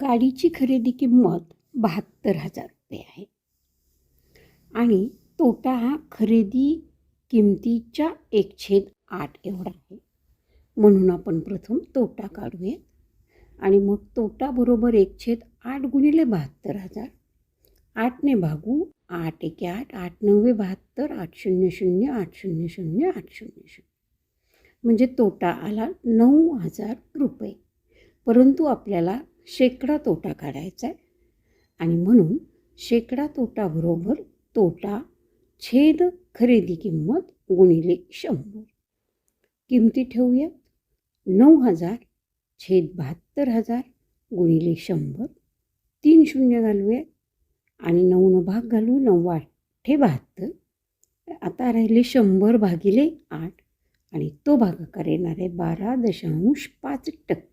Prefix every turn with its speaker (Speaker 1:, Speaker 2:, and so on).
Speaker 1: गाडीची खरेदी किंमत बहात्तर हजार रुपये आहे. आणि तोटा हा खरेदी किमतीच्या एक छेद आठ एवढा आहे. म्हणून आपण प्रथम तोटा काढूया आणि मग तोटा बरोबर एक छेद आठ गुणिले बहात्तर हजार. आठने भागू आठ एके आठ आठ नव्वे बहात्तर आठ शून्य शून्य आठ शून्य शून्य आठ शून्य शून्य. म्हणजे तोटा आला नऊ हजार रुपये. परंतु आपल्याला शेकडा तोटा काढायचा आहे. आणि म्हणून शेकडा तोटाबरोबर तोटा छेद खरेदी किंमत गुणिले शंभर. किमती ठेवूयात. नऊ हजार छेद बहात्तर हजार गुणिले शंभर. तीन शून्य घालूयात. आणि नऊनं भाग घालू नऊ आठे बहात्तर. आता राहिले शंभर भागिले आठ. आणि तो भागाकार येणार आहे बारा दशांश पाच टक्के.